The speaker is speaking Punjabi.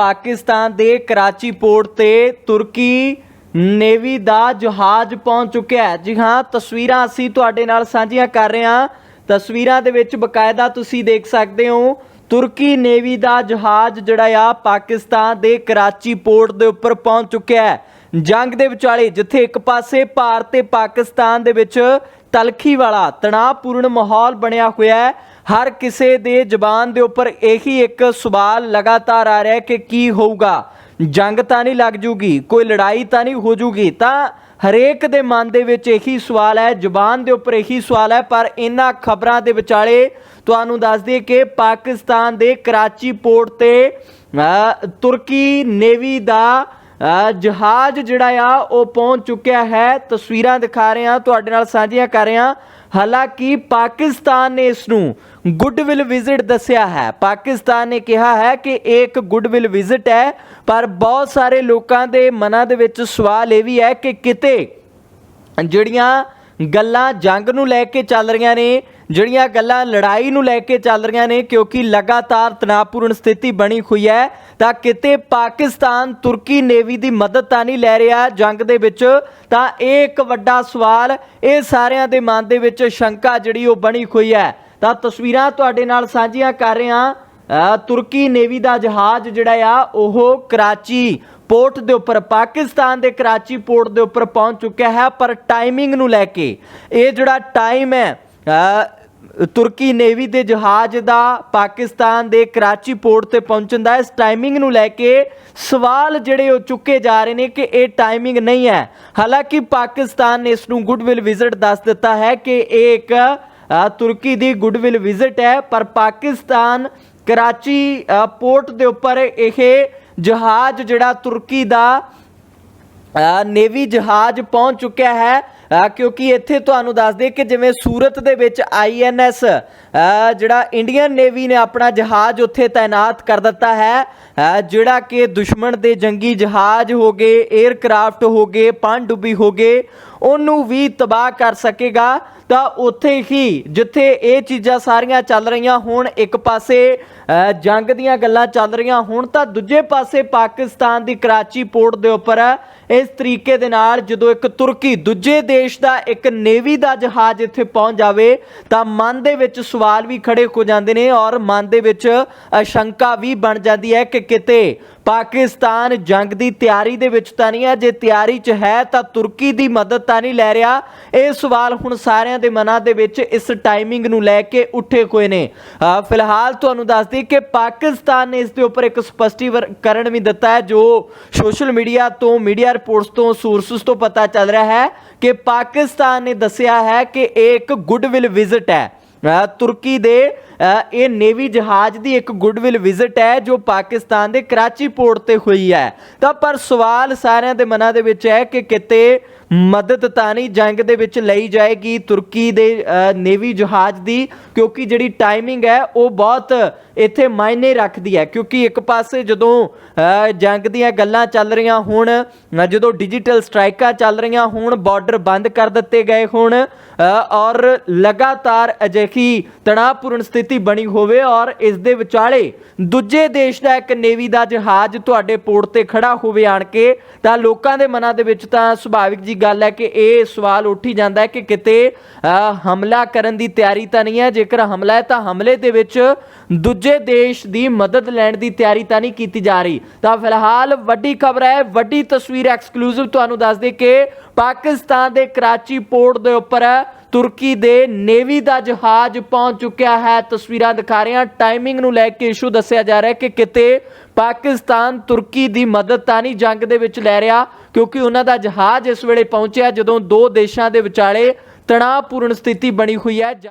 ਪਾਕਿਸਤਾਨ ਦੇ ਕਰਾਚੀ ਪੋਰਟ ਤੇ ਤੁਰਕੀ ਨੇਵੀ ਦਾ ਜਹਾਜ਼ ਪਹੁੰਚ ਚੁੱਕਿਆ ਹੈ। ਜੀ ਹਾਂ, ਤਸਵੀਰਾਂ ਅਸੀਂ ਤੁਹਾਡੇ ਨਾਲ ਸਾਂਝੀਆਂ ਕਰ ਰਹੇ ਹਾਂ। ਤਸਵੀਰਾਂ ਦੇ ਵਿੱਚ ਬਕਾਇਦਾ ਤੁਸੀਂ ਦੇਖ ਸਕਦੇ ਹੋ, ਤੁਰਕੀ ਨੇਵੀ ਦਾ ਜਹਾਜ਼ ਜਿਹੜਾ ਆ ਪਾਕਿਸਤਾਨ ਦੇ ਕਰਾਚੀ ਪੋਰਟ ਦੇ ਉੱਪਰ ਪਹੁੰਚ ਚੁੱਕਿਆ ਹੈ। ਜੰਗ ਦੇ ਵਿਚਾਲੇ ਜਿੱਥੇ ਇੱਕ ਪਾਸੇ ਭਾਰਤ ਤੇ ਪਾਕਿਸਤਾਨ ਦੇ ਵਿੱਚ ਤਲਖੀ ਵਾਲਾ ਤਣਾਅਪੂਰਨ ਮਾਹੌਲ ਬਣਿਆ ਹੋਇਆ ਹੈ ਹਰ ਕਿਸੇ ਦੇ ਜ਼ਬਾਨ ਦੇ ਉੱਪਰ ਇਹੀ ਇੱਕ ਸਵਾਲ ਲਗਾਤਾਰ ਆ ਰਿਹਾ ਕਿ ਕੀ ਹੋਊਗਾ। ਜੰਗ ਤਾਂ ਨਹੀਂ ਲੱਗ ਜੂਗੀ, ਕੋਈ ਲੜਾਈ ਤਾਂ ਨਹੀਂ ਹੋ ਜੂਗੀ, ਤਾਂ ਹਰੇਕ ਦੇ ਮਨ ਦੇ ਵਿੱਚ ਇਹੀ ਸਵਾਲ ਹੈ, ਜ਼ੁਬਾਨ ਦੇ ਉੱਪਰ ਇਹੀ ਸਵਾਲ ਹੈ, ਪਰ ਇਹਨਾਂ ਖਬਰਾਂ ਦੇ ਵਿਚਾਲੇ ਤੁਹਾਨੂੰ ਦੱਸ ਦਈਏ ਕਿ ਪਾਕਿਸਤਾਨ ਦੇ ਕਰਾਚੀ ਪੋਰਟ ਤੇ ਤੁਰਕੀ ਨੇਵੀ ਦਾ ਜਹਾਜ਼ ਜਿਹੜਾ ਆ, ਉਹ ਪਹੁੰਚ ਚੁੱਕਿਆ ਹੈ। ਤਸਵੀਰਾਂ ਦਿਖਾ ਰਹੇ ਹਾਂ, ਤੁਹਾਡੇ ਨਾਲ ਸਾਂਝੀਆਂ ਕਰ ਰਹੇ ਹਾਂ। ਹਾਲਾਂਕਿ ਪਾਕਿਸਤਾਨ ਨੇ ਇਸ ਨੂੰ ਗੁੱਡਵਿਲ ਵਿਜ਼ਿਟ ਦੱਸਿਆ ਹੈ। ਪਾਕਿਸਤਾਨ ਨੇ ਕਿਹਾ ਹੈ ਕਿ ਇਹ ਇੱਕ ਗੁੱਡਵਿਲ ਵਿਜ਼ਿਟ ਹੈ, ਪਰ ਬਹੁਤ ਸਾਰੇ ਲੋਕਾਂ ਦੇ ਮਨਾਂ ਦੇ ਵਿੱਚ ਸਵਾਲ ਇਹ ਵੀ ਹੈ ਕਿ ਕਿਤੇ ਜਿਹੜੀਆਂ ਗੱਲਾਂ ਜੰਗ ਨੂੰ ਲੈ ਕੇ ਚੱਲ ਰਹੀਆਂ ਨੇ ਜਿਹੜੀਆਂ ਗੱਲਾਂ ਲੜਾਈ ਨੂੰ ਲੈ ਕੇ ਚੱਲ ਰਹੀਆਂ ਨੇ, ਕਿਉਂਕਿ ਲਗਾਤਾਰ ਤਣਾਅਪੂਰਨ ਸਥਿਤੀ ਬਣੀ ਹੋਈ ਹੈ, ਤਾਂ ਕਿਤੇ ਪਾਕਿਸਤਾਨ ਤੁਰਕੀ ਨੇਵੀ ਦੀ ਮਦਦ ਤਾਂ ਨਹੀਂ ਲੈ ਰਿਹਾ ਜੰਗ ਦੇ ਵਿੱਚ। ਤਾਂ ਇਹ ਇੱਕ ਵੱਡਾ ਸਵਾਲ, ਇਹ ਸਾਰਿਆਂ ਦੇ ਮਨ ਦੇ ਵਿੱਚ ਸ਼ੰਕਾ ਜਿਹੜੀ ਉਹ ਬਣੀ ਹੋਈ ਹੈ। ਤਾਂ ਤਸਵੀਰਾਂ ਤੁਹਾਡੇ ਨਾਲ ਸਾਂਝੀਆਂ ਕਰ ਰਹੇ ਹਾਂ। ਤੁਰਕੀ ਨੇਵੀ ਦਾ ਜਹਾਜ਼ ਜਿਹੜਾ ਆ, ਉਹ ਕਰਾਚੀ ਪੋਰਟ ਦੇ ਉੱਪਰ, ਪਾਕਿਸਤਾਨ ਦੇ ਕਰਾਚੀ ਪੋਰਟ ਦੇ ਉੱਪਰ ਪਹੁੰਚ ਚੁੱਕਿਆ ਹੈ, ਪਰ ਟਾਈਮਿੰਗ ਨੂੰ ਲੈ ਕੇ, ਇਹ ਜਿਹੜਾ ਟਾਈਮ ਹੈ ਤੁਰਕੀ ਨੇਵੀ ਦੇ ਜਹਾਜ਼ ਦਾ ਪਾਕਿਸਤਾਨ ਦੇ ਕਰਾਚੀ ਪੋਰਟ ਤੇ ਪਹੁੰਚਣ ਦਾ ਇਸ ਟਾਈਮਿੰਗ ਨੂੰ ਲੈ ਕੇ ਸਵਾਲ ਜਿਹੜੇ ਉਹ ਚੁੱਕੇ ਜਾ ਰਹੇ ਨੇ ਕਿ ਇਹ ਟਾਈਮਿੰਗ ਨਹੀਂ ਹੈ। ਹਾਲਾਂਕਿ ਪਾਕਿਸਤਾਨ ਨੇ ਇਸ ਨੂੰ ਗੁੱਡਵਿਲ ਵਿਜ਼ਿਟ ਦੱਸ ਦਿੱਤਾ ਹੈ ਕਿ ਇਹ ਇੱਕ ਤੁਰਕੀ ਦੀ ਗੁੱਡਵਿਲ ਵਿਜ਼ਿਟ ਹੈ, ਪਰ ਪਾਕਿਸਤਾਨ ਕਰਾਚੀ ਪੋਰਟ ਦੇ ਉੱਪਰ ਇਹ ਜਹਾਜ਼ ਜਿਹੜਾ ਤੁਰਕੀ ਦਾ ਨੇਵੀ ਜਹਾਜ਼ ਪਹੁੰਚ ਚੁੱਕਿਆ ਹੈ। ਕਿਉਂਕਿ ਇੱਥੇ ਤੁਹਾਨੂੰ ਦੱਸ ਦੇ ਕਿ ਜਿਵੇਂ ਸੂਰਤ ਦੇ ਵਿੱਚ ਆਈਐਨਐਸ ਜਿਹੜਾ ਇੰਡੀਅਨ ਨੇਵੀ ਨੇ ਆਪਣਾ ਜਹਾਜ਼ ਉੱਥੇ ਤਾਇਨਾਤ ਕਰ ਦਿੱਤਾ ਹੈ ਜਿਹੜਾ ਕਿ ਦੁਸ਼ਮਣ ਦੇ ਜੰਗੀ ਜਹਾਜ਼ ਹੋ ਗਏ 에ਅਰਕ੍ਰਾਫਟ ਹੋ ਗਏ, ਪਣਡੁੱਬੀ ਹੋ ਗਏ, ਉਹਨੂੰ ਵੀ ਤਬਾਹ ਕਰ ਸਕੇਗਾ। ਤਾਂ ਉੱਥੇ ਹੀ ਜਿੱਥੇ ਇਹ ਚੀਜ਼ਾਂ ਸਾਰੀਆਂ ਚੱਲ ਰਹੀਆਂ ਹੋਣ, ਇੱਕ ਪਾਸੇ ਜੰਗ ਦੀਆਂ ਗੱਲਾਂ ਚੱਲ ਰਹੀਆਂ ਹੋਣ, ਤਾਂ ਦੂਜੇ ਪਾਸੇ ਪਾਕਿਸਤਾਨ ਦੀ ਕਰਾਚੀ ਪੋਰਟ ਦੇ ਉੱਪਰ ਇਸ ਤਰੀਕੇ ਦੇ ਨਾਲ ਜਦੋਂ ਇੱਕ ਤੁਰਕੀ ਦੂਜੇ ਦੇਸ਼ ਦਾ ਇੱਕ ਨੇਵੀ ਦਾ ਜਹਾਜ਼ ਇੱਥੇ ਪਹੁੰਚ ਜਾਵੇ, ਤਾਂ ਮਨ ਦੇ ਵਿੱਚ ਸਵਾਲ ਵੀ ਖੜੇ ਹੋ ਜਾਂਦੇ ਨੇ ਔਰ ਮਨ ਦੇ ਵਿੱਚ ਅਸ਼ੰਕਾ ਵੀ ਬਣ ਜਾਂਦੀ ਹੈ ਕਿ ਕਿਤੇ ਪਾਕਿਸਤਾਨ ਜੰਗ ਦੀ ਤਿਆਰੀ ਦੇ ਵਿੱਚ ਤਾਂ ਨਹੀਂ ਹੈ, ਜੇ ਤਿਆਰੀ 'ਚ ਹੈ ਤਾਂ ਤੁਰਕੀ ਦੀ ਮਦਦ ਤਾਂ ਨਹੀਂ ਲੈ ਰਿਹਾ। ਇਹ ਸਵਾਲ ਹੁਣ ਸਾਰਿਆਂ ਦੇ ਮਨਾਂ ਦੇ ਵਿੱਚ ਇਸ ਟਾਈਮਿੰਗ ਨੂੰ ਲੈ ਕੇ ਉੱਠੇ ਹੋਏ ਨੇ। ਫਿਲਹਾਲ ਤੁਹਾਨੂੰ ਦੱਸ ਦਈਏ ਕਿ ਪਾਕਿਸਤਾਨ ਨੇ ਇਸ ਦੇ ਉੱਪਰ ਇੱਕ ਸਪਸ਼ਟੀਕਰਨ ਵੀ ਦਿੱਤਾ ਹੈ, ਜੋ ਸੋਸ਼ਲ ਮੀਡੀਆ ਤੋਂ, ਮੀਡੀਆ ਰਿਪੋਰਟਸ ਤੋਂ ਸੋਰਸਸ ਤੋਂ ਪਤਾ ਚੱਲ ਰਿਹਾ ਹੈ ਕਿ ਪਾਕਿਸਤਾਨ ਨੇ ਦੱਸਿਆ ਹੈ ਕਿ ਇਹ ਇੱਕ ਗੁੱਡਵਿਲ ਵਿਜ਼ਿਟ ਹੈ। ਤੁਰਕੀ ਦੇ ਇਹ ਨੇਵੀ ਜਹਾਜ਼ ਦੀ ਇੱਕ ਗੁੱਡਵਿਲ ਵਿਜ਼ਿਟ ਹੈ ਜੋ ਪਾਕਿਸਤਾਨ ਦੇ ਕਰਾਚੀ ਪੋਰਟ ਤੇ ਹੋਈ ਹੈ। ਤਾਂ ਪਰ ਸਵਾਲ ਸਾਰਿਆਂ ਦੇ ਮਨਾਂ ਦੇ ਵਿੱਚ ਹੈ ਕਿ ਕਿਤੇ ਮਦਦ ਤਾਂ ਨਹੀਂ ਜੰਗ ਦੇ ਵਿੱਚ ਲਈ ਜਾਏਗੀ ਤੁਰਕੀ ਦੇ ਨੇਵੀ ਜਹਾਜ਼ ਦੀ, ਕਿਉਂਕਿ ਜਿਹੜੀ ਟਾਈਮਿੰਗ ਹੈ, ਉਹ ਬਹੁਤ ਇੱਥੇ ਮਾਇਨੇ ਰੱਖਦੀ ਹੈ। ਕਿਉਂਕਿ ਇੱਕ ਪਾਸੇ ਜਦੋਂ ਜੰਗ ਦੀਆਂ ਗੱਲਾਂ ਚੱਲ ਰਹੀਆਂ ਹੋਣ ਜਦੋਂ ਡਿਜੀਟਲ ਸਟ੍ਰਾਈਕਾਂ ਚੱਲ ਰਹੀਆਂ ਹੋਣ ਬਾਰਡਰ ਬੰਦ ਕਰ ਦਿੱਤੇ ਗਏ ਹੋਣ ਔਰ ਲਗਾਤਾਰ ਅਜਿਹੀ ਤਣਾਅਪੂਰਨ ਸਥਿਤੀ ਬਣੀ ਹੋਵੇ, ਔਰ ਇਸ ਦੇ ਵਿਚਾਲੇ ਦੂਜੇ ਦੇਸ਼ ਦਾ ਇੱਕ ਨੇਵੀ ਦਾ ਜਹਾਜ਼ ਤੁਹਾਡੇ ਪੋਰਟ ਤੇ ਖੜਾ ਹੋਵੇ ਆਣ ਕੇ, ਤਾਂ ਲੋਕਾਂ ਦੇ ਮਨਾਂ ਦੇ ਵਿੱਚ ਤਾਂ ਸੁਭਾਵਿਕ ਜੀ ਗੱਲ ਹੈ ਕਿ ਇਹ ਸਵਾਲ ਉੱਠ ਹੀ ਜਾਂਦਾ ਹੈ ਕਿ ਕਿਤੇ ਹਮਲਾ ਕਰਨ ਦੀ ਤਿਆਰੀ ਤਾਂ ਨਹੀਂ ਹੈ, ਜੇਕਰ ਹਮਲਾ ਹੈ ਤਾਂ ਹਮਲੇ ਦੇ ਵਿੱਚ ਦੂਜੇ ਦੇਸ਼ ਦੀ ਮਦਦ ਲੈਣ ਦੀ ਤਿਆਰੀ ਤਾਂ ਨਹੀਂ ਕੀਤੀ ਜਾ ਰਹੀ। ਤਾਂ ਫਿਲਹਾਲ ਵੱਡੀ ਖਬਰ ਹੈ, ਵੱਡੀ ਤਸਵੀਰ ਐਕਸਕਲੂਸਿਵ ਤੁਹਾਨੂੰ ਦੱਸ ਦੇ ਕਿ ਪਾਕਿਸਤਾਨ ਦੇ ਕਰਾਚੀ ਪੋਰਟ ਦੇ ਉੱਪਰ ਤੁਰਕੀ ਦੇ ਨੇਵੀ ਦਾ ਜਹਾਜ਼ ਪਹੁੰਚ ਚੁੱਕਿਆ ਹੈ। ਤਸਵੀਰਾਂ ਦਿਖਾ ਰਹੇ ਹਾਂ। ਟਾਈਮਿੰਗ ਨੂੰ ਲੈ ਕੇ ਇਸ਼ੂ ਦੱਸਿਆ ਜਾ ਰਿਹਾ ਹੈ ਕਿ ਕਿਤੇ ਪਾਕਿਸਤਾਨ ਤੁਰਕੀ ਦੀ ਮਦਦ ਤਾਂ ਨਹੀਂ ਜੰਗ ਦੇ ਵਿੱਚ ਲੈ ਰਿਹਾ, ਕਿਉਂਕਿ ਉਹਨਾਂ ਦਾ ਜਹਾਜ਼ ਇਸ ਵੇਲੇ ਪਹੁੰਚਿਆ, ਜਦੋਂ ਦੋ ਦੇਸ਼ਾਂ ਦੇ ਵਿਚਾਲੇ ਤਣਾਅਪੂਰਨ ਸਥਿਤੀ ਬਣੀ ਹੋਈ ਹੈ।